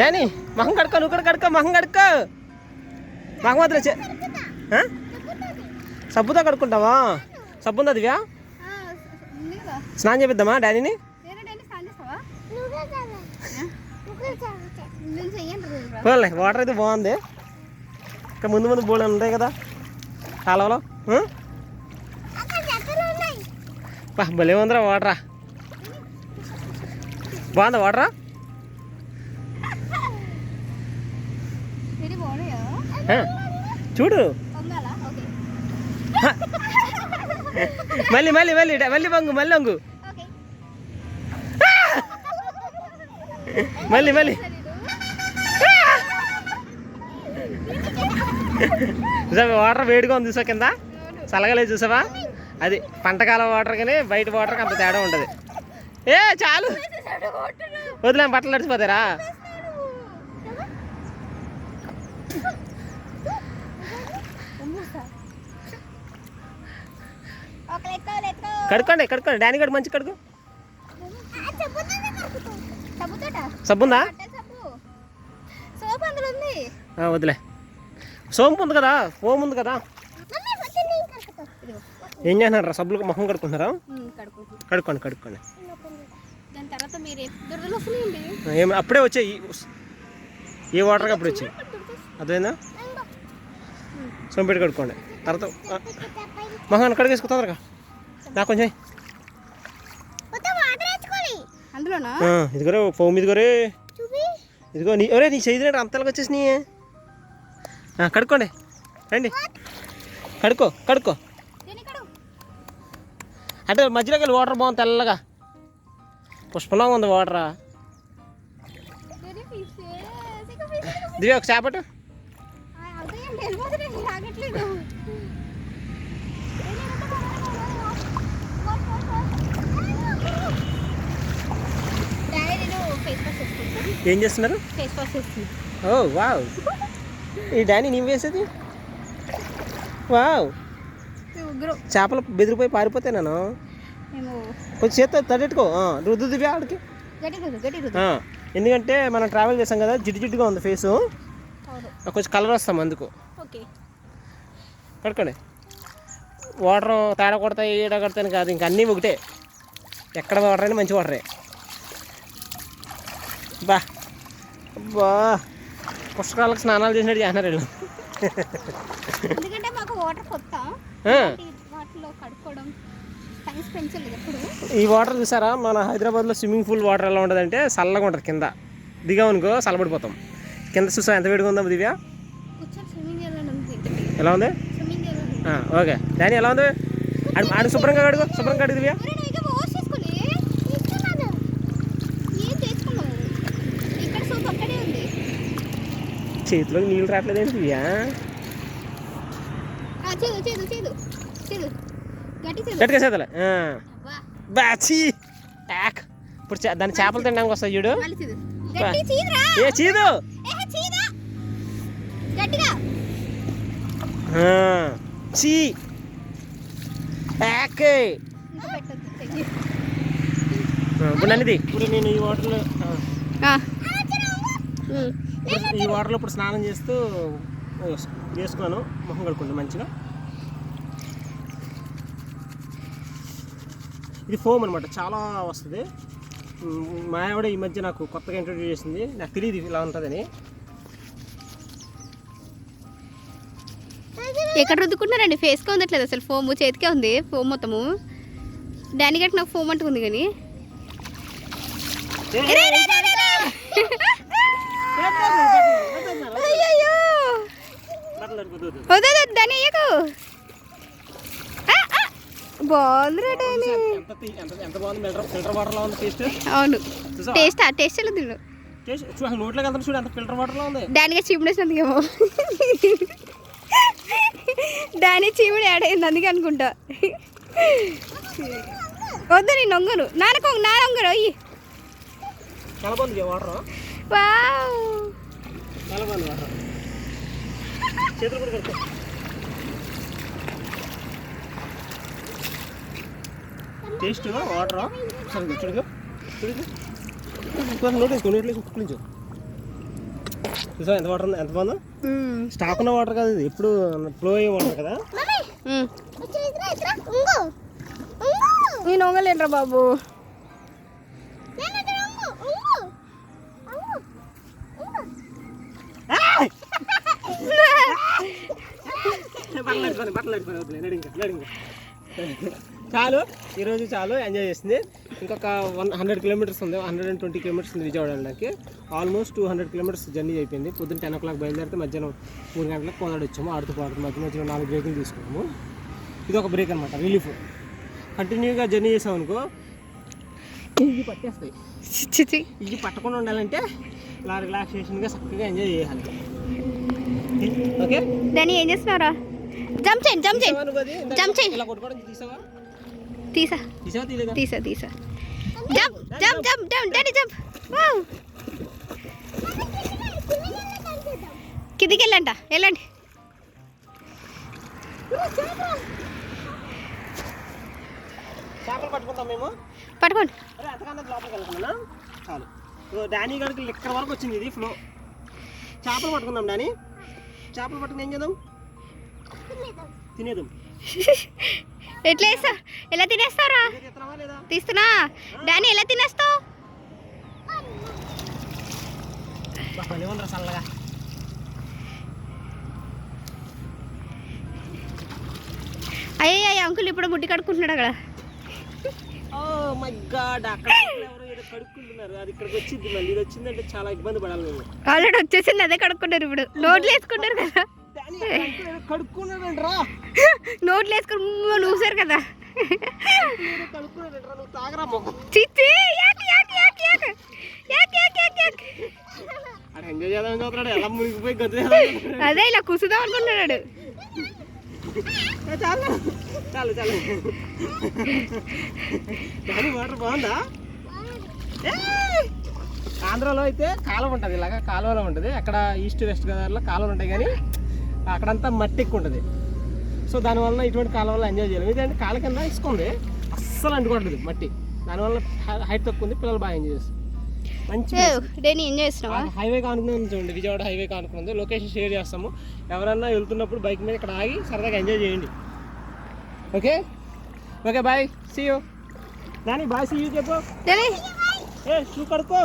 నాని? మొహం కడుక్కో నువ్వు కూడా మహం మొహం కడుక్కో. మొహం వదిలే చే సబ్బుతో కడుక్కుంటావా? సబ్బు ఉంది అదివ్యా స్నానం చేపిద్దామా డాడీని? పోలే వాటర్ అయితే బాగుంది. ఇంకా ముందు ముందు బోళ్ళు ఉంటాయి కదా. కాలువలో బా భలే ఉందిరా వాటరా. బాగుందా వాటరా? చూడు. మళ్ళీ మళ్ళీ మళ్ళీ మళ్ళీ వంగు మళ్ళీ వంగు. మళ్ళీ మళ్ళీ. చూసావా వాటర్ వేడిగా ఉంది చూసా కింద? చల్లగలేదు చూసావా? అది పంటకాలం వాటర్ కానీ బయట వాటర్కి అంత తేడా ఉంటుంది ఏ చాలు. వదిలే బట్టలు నడిచిపోతారా కడుక్కోండి కడుక్కోండి. డానీ గడు మంచి కడుకు సబ్బుతోట సబ్బు ఉందా బట్టల సబ్బు సోప్ అందులో ఉంది ఆ, వదిలే. సోంపు ఉంది కదా ఫోమ్ ఉంది కదా. ఏం చేస్తున్నారు? సబ్బులు మొహం కడుక్కుంటున్నా కడుక్కోండి కడుక్కోండి. దాని తర్వాత మీరు అప్పుడే వచ్చాయి. ఏ వాటర్కి అప్పుడు వచ్చాయి. అదేనా? సోంపేట కడుక్కోండి. తర్వాత మొహం కడిగేసుకో తొందరగా. నాకు కొంచెం ఇదిగోరే ఫోమ్ ఇదిగోరే. ఇదిగో నీ ఒరే నీ చేతి అంతలకు వచ్చేసి కడుక్కోండి. రండి. కడుక్కో కడుక్కో. అంటే మధ్యలోకి వెళ్ళి వాటర్ బాగుంది తెల్లగా. పుష్పంగా ఉంది వాటరా. దివ్య ఒక చేపట్టు. వెళ్ళిపోతున్నాయి నేను ఏం చేస్తున్నారు? ఓ వావ్. ఈ డానీ నీవు వేసేది? వావ్. చేపలు బెదిరిపోయి పారిపోతే నేను కొంచెం చేత్తో తడెట్టుకో రుద్దు దివ్య ఆడికి. ఎందుకంటే మనం ట్రావెల్ చేసాం కదా జిడ్డు జిడ్డుగా ఉంది ఫేసు కొంచెం కలర్ వస్తాం అందుకు. కడుక్కోండి వాటర్ తేడా కొడతాయి ఈడ కొడతాయి కాదు ఇంకా అన్నీ ఒకటే. ఎక్కడ వాటర్ అయినా మంచి వాటరే. బా. బా. పుష్కరాలకు స్నానాలు చేసినట్టు చేస్తున్నారు వీళ్ళు. ఎందుకంటే మాకు వాటర్ కొత్త. వాటిలో కడుక్కోవడం ఈ వాటర్ చూసారా? మన హైదరాబాద్లో స్విమ్మింగ్ పూల్ వాటర్ ఎలా ఉంటుందంటే చల్లగా ఉంటుంది కింద. దిగామనుకో చల్లబడిపోతాం కింద చూసా ఎంత వేడిగా ఉందా దివ్య? ఎలా ఉంది? ఓకే. డానీ ఎలా ఉంది? ఆడు ఆడు శుభ్రంగా కడుగు శుభ్రంగా దివ్య. అక్కడే ఉంది. చేతిలోకి నీళ్ళు రావట్లేదు ఏంటి దివ్య? ఆ, చేదు చేదు చేదు చేదు. గట్టి చేదు. గట్టికేసేదలే అబ్బా, బాచి యాక్ ఇప్పుడు దాని చేపలు తినడానికి వస్తాయి చూడు. ఏ చీదు. గట్టిగా. చీ. యాక్. ఇప్పుడు నన్నిది ఇప్పుడు నేను ఈ వాటర్లో ఆ, ఆ. ఇప్పుడు ఈ వాటర్లో ఇప్పుడు స్నానం చేస్తూ వేసుకున్నాను. మొహం కడుక్కుంది మంచిగా. ఇది ఫోమ్ అనమాట చాలా వస్తుంది. మ్, మా ఆవిడ ఈ మధ్య నాకు కొత్తగా ఇంట్రొడ్యూస్ చేసింది. నాకు తెలియదు ఇలా ఉంటుందని. ఎక్కడ రుద్దుకుంటున్నారండి ఫేస్కే ఉండట్లేదు అసలు ఫోమ్ చేతికే ఉంది ఫోమ్ మొత్తము. దాని గట్టి నాకు ఫోమ్ అంటుంది కానీ. అయ్యయ్యో! వద్దు వద్దు, దాన్ని వేయకు ఆ, ఆ. బాగుంది రా డానీ. అవును? టేస్ట్ ఆ? టేస్ట్ ఎలా తిను టేస్ట్ చూడ నోట్లోకి వెళ్తాను చూడు ఎంత ఫిల్టర్ వాటర్లో ఉంది? చీముడేసినందుకేమో దాని చీముడు యాడ్ అయింది అందుకే అనుకుంటా. వద్దు నేను నొంగను. నాన్నకు నా నొంగరు అయ్యి. వావ్. టేస్ట్ వాటర్ సరే చూడు చూడు. నోట్ వేసుకో నోట్ వేసుకో చూసా ఎంత వాటర్ ఉంది? ఎంత బాగుందో? స్టాక్ ఉన్న వాటర్ కాదు ఇది. ఎప్పుడు ఫ్లో అయ్యే వాటర్ కదా. నేను ఒంగలేనురా బాబు. వద్దులే నడు ఇంకా ఇంకా చాలు. ఈరోజు చాలు. ఎంజాయ్ చేసింది. ఇంకొక వన్ హండ్రెడ్ కిలోమీటర్స్ ఉంది. హండ్రెడ్ అండ్ ట్వంటీ కిలోమీటర్స్ ఉంది విజయవాడ వెళ్ళడానికి. Almost two hundred kilometres journey అయిపోయింది. పొద్దున్న టెన్ ఓ క్లాక్ బయలుదేరితే మధ్యాహ్నం మూడు గంటలకు కోదాడు వచ్చాము ఆడుతూ పాడుతూ మధ్య మధ్యలో నాలుగు బ్రేకులు తీసుకున్నాము. ఇది ఒక బ్రేక్ అనమాట రిలీఫ్ కంటిన్యూగా జర్నీ చేసాం అనుకో ఇది పట్టేస్తాయి. ఇది పట్టకుండా ఉండాలంటే ఇలా రిలాక్సేషన్గా చక్కగా ఎంజాయ్ చేయాలి. ఓకే దాన్ని ఏం చేస్తున్నారా జంప్ చేయండి జంప్ చేయండి జంప్ చేయి. ఇలా కొట్టుకోవడం తీసావా? తీసా. తీసా తీసా. Jump jump jump jump daddy jump wow కిందికి వెళ్ళంట వెళ్ళండి. చేపలు పట్టుకుంటాం మేము. పట్టుకోండి. చాలు. డానీ ఇక్కడ వరకు వచ్చింది ఇది ఫ్లో చేపలు పట్టుకుందాం డానీ. చేపలు పట్టుకుని ఏం చేద్దాం? తినేదాం. ఎట్లా వేస్తా ఎలా తినేస్తారా తీస్తున్నా. డానీ ఎలా తినేస్తావు? అయ్యే అంకుల్ ఇప్పుడు ముట్టి కడుక్కుంటున్నాడు అక్కడ. ఆల్రెడీ వచ్చేసింది అదే కడుక్కున్నారు ఇప్పుడు. లోడ్లు వేసుకుంటారు కదా. కడుక్కున్నాడు రా నోట్లు వేసుకుని నువ్వుసారు కదా. చిచ్చి అదే ఇలా కుసుదాం అనుకున్నాడు చాలు. చాలు వాటర్ బాగుందా? ఆంధ్రాలో అయితే కాలువ ఉంటుంది ఇలాగా కాలువలో ఉంటుంది. అక్కడ ఈస్ట్ వెస్ట్ గోదావరిలో కాలువలు ఉంటాయి కానీ అక్కడంతా మట్టి ఎక్కువ ఉంటుంది సో దానివల్ల ఇటువంటి కాలువలో ఎంజాయ్ చేయలేము. ఇదంటే? కాళ్ళ కింద ఇసుక ఉంది అస్సలు అంటుకోవట్లేదు మట్టి. దానివల్ల హైట్ తక్కువ ఉంది పిల్లలు బాగా ఎంజాయ్ చేస్తారు. మంచి హైవే కానుకుని చూడండి విజయవాడ హైవే కానుకుంది లొకేషన్ షేర్ చేస్తాము. ఎవరన్నా వెళ్తున్నప్పుడు బైక్ మీద ఇక్కడ ఆగి సరదాగా ఎంజాయ్ చేయండి. Okay okay bye see you దాని బాయ్ సీ యూ చెప్పు. ఏ షూ కడుక్కో.